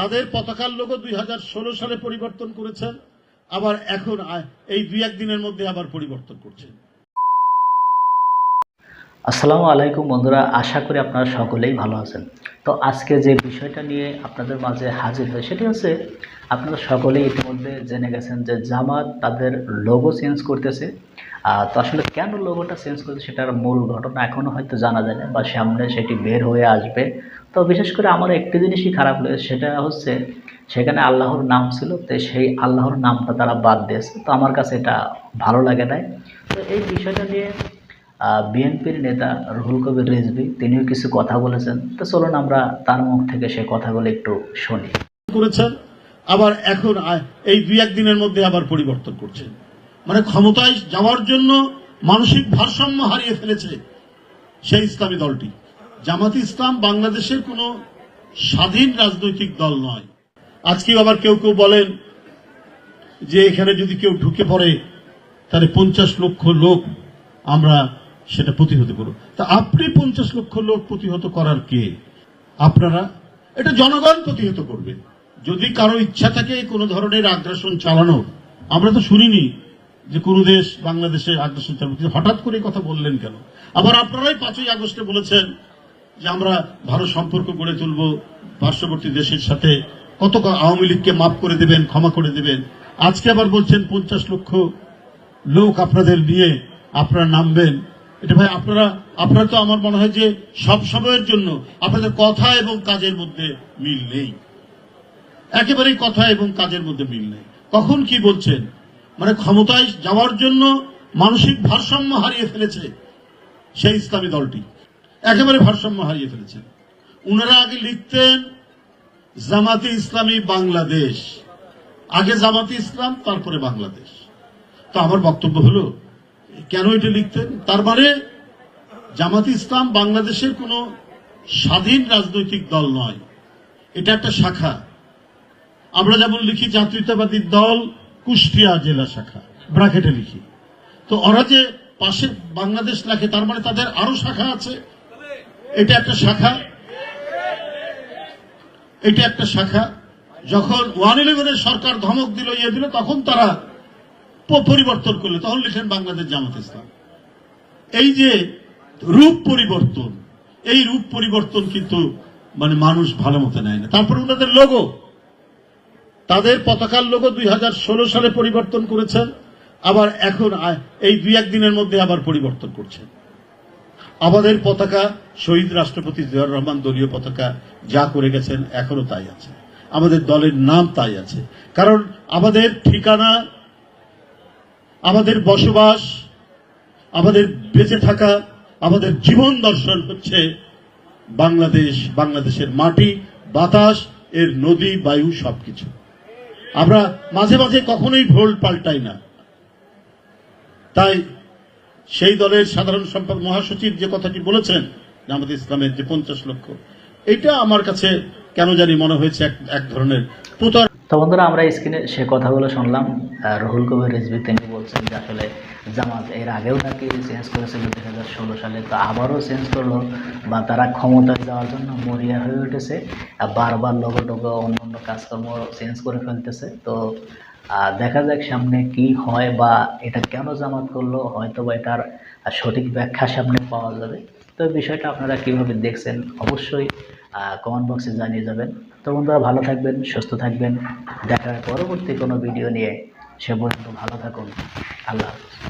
তাদের পতাকার লোগো দুই হাজার ষোলো সালে পরিবর্তন করেছেন, আবার এখন এই দুই এক দিনের মধ্যে আবার পরিবর্তন করছেন। আসসালামু আলাইকুম বন্ধুরা, আশা করি আপনারা সকলেই ভালো আছেন। তো আজকে যে বিষয়টা নিয়ে আপনাদের মাঝে হাজির হয় সেটি হচ্ছে, আপনারা সকলেই ইতিমধ্যে জেনে গেছেন যে জামাত তাদের লোগো চেঞ্জ করতেছে। তো আসলে কেন লোগোটা চেঞ্জ করছে সেটার মূল ঘটনা এখনও হয়তো জানা যায় না বা সামনে সেটি বের হয়ে আসবে। তো বিশেষ করে আমার একটি জিনিসই খারাপ লেগেছে, সেটা হচ্ছে সেখানে আল্লাহর নাম ছিল, তো সেই আল্লাহর নামটা তারা বাদ দিয়েছে। তো আমার কাছে এটা ভালো লাগে নাই। তো এই বিষয়টা নিয়ে বিএনপির নেতা রুহুল কবির রিজভি, তিনিও কিছু কথা বলেছেন। তো চলুন আমরা তার মুখ থেকে সে কথাগুলো একটু শুনি। করেছেন, আবার এখন এই দুই এক দিনের মধ্যে আবার পরিবর্তন করছেন। মানে ক্ষমতায় যাওয়ার জন্য মানসিক ভারসাম্য হারিয়ে ফেলেছে সেই ইসলামী দলটি। জামাত ইসলাম বাংলাদেশের কোনো স্বাধীন রাজনৈতিক দল নয়। আজকেও আবার কেউ কেউ বলেন যে এখানে যদি কেউ ঢুকে পড়ে, তাহলে পঞ্চাশ লক্ষ লোক আমরা সেটা প্রতিহত করব। তা আপনি পঞ্চাশ লক্ষ লোক প্রতিহত করার কে? আপনারা? এটা জনগণ প্রতিহত করবে। যদি কারও ইচ্ছা থাকে কোনো ধরনের আগ্রাসন চালানোর, আমরা তো শুনিনি যে কোন দেশ বাংলাদেশে আগ্রাসন চালানো কিন্তু হঠাৎ করে কথা বললেন কেন? আবার আপনারাই পাঁচই আগস্টে বলেছেন যে আমরা ভালো সম্পর্ক গড়ে তুলব, পার্শ্ববর্তী দেশের সাথে কত আওয়ামী লীগকে মাফ করে দেবেন, ক্ষমা করে দেবেন। আজকে আবার বলছেন পঞ্চাশ লক্ষ লোক আপনাদের নিয়ে আপনারা নামবেন। এটা ভাই, আপনারা আপনারা তো আমার মনে হয় যে সব সময়ের জন্য আপনাদের কথা এবং কাজের মধ্যে মিল নেই। একেবারেই কথা এবং কাজের মধ্যে মিল নেই। কখন কি বলছেন? মানে ক্ষমতায় যাওয়ার জন্য মানসিক ভারসাম্য হারিয়ে ফেলেছে সেই ইসলামী দলটি। একেবারে ভারসাম্য হারিয়ে ফেলেছে। উনারা আগে লিখতেন, জামাতে ইসলামী বাংলাদেশ। আগে জামাতে ইসলাম, তারপরে বাংলাদেশ। তো আমার বক্তব্য হলো, কেন এটা লিখতেন? তার মানে জামাতে ইসলাম বাংলাদেশের কোনো স্বাধীন রাজনৈতিক দল নয়। এটা একটা শাখা। আমরা যেমন লিখি জাতীয়তাবাদী দল কুষ্টিয়া জেলা শাখা, ব্রাকেটে লিখি। তো ওরা যে পাশে বাংলাদেশ লেখে তার মানে তাদের আরও শাখা আছে। এটা একটা শাখা। এটা একটা শাখা। যখন ওয়ান ইলেভেনের সরকার ধমক দিল ইয়ে দিল, তখন তারা পরিবর্তন করলে। তখন লিখলেন বাংলাদেশ জামাত ইসলাম। এই যে রূপ পরিবর্তন, এই রূপ পরিবর্তন কিন্তু মানে মানুষ ভালো মতো নেয় না। তারপরে ওনাদের লোগো তাদের পতাকার লোগো দুই সালে পরিবর্তন করেছেন আবার এখন এই দুই এক দিনের মধ্যে আবার পরিবর্তন করছেন আমাদের পতাকা শহীদ রাষ্ট্রপতি জিয়াউর রহমান দলীয় পতাকা যা করে গেছেন, এখনও তাই আছে। আমাদের দলের নাম তাই আছে। কারণ আমাদের ঠিকানা, আমাদের বসবাস, আমাদের বেঁচে থাকা, আমাদের জীবন দর্শন হচ্ছে বাংলাদেশ, বাংলাদেশের মাটি, বাতাস, এর নদী, বায়ু, সবকিছু। আমরা মাঝে মাঝে কখনোই ভোল পাল্টাই না। তাই সেই দলের সাধারণ সম্পাদক মহাসচিব যে কথাটি বলেছেন আমাদের ইসলামের যে পঞ্চাশ লক্ষ, এটা আমার কাছে কেন জানি মনে হয়েছে এক ধরনের প্রতার তো বন্ধুরা, আমরা স্ক্রিনে সে কথাগুলো শুনলাম। রাহুল কবির রিজভি তিনি বলছেন যে আসলে জামাত এর আগেও নাকি চেঞ্জ করেছিল দুই হাজার ষোলো সালে, তো আবারও চেঞ্জ করল বা তারা ক্ষমতায় যাওয়ার জন্য মরিয়া হয়ে উঠেছে। বারবার লগো টোগো অন্য অন্য কাজকর্ম চেঞ্জ করে ফেলতেছে। তো দেখা যাক সামনে কি হয় বা এটা কেন জামাত করল হয়তো বা এটার সঠিক ব্যাখ্যা সামনে পাওয়া যাবে। তো বিষয়টা আপনারা কীভাবে দেখছেন অবশ্যই কমেন্ট বক্সে জানিয়ে যাবেন। তো বন্ধুরা, ভালো থাকবেন, সুস্থ থাকবেন। দেখা পরবর্তী কোনো ভিডিও নিয়ে সে পর্যন্ত ভালো থাকুন। আল্লাহ হাফিজ।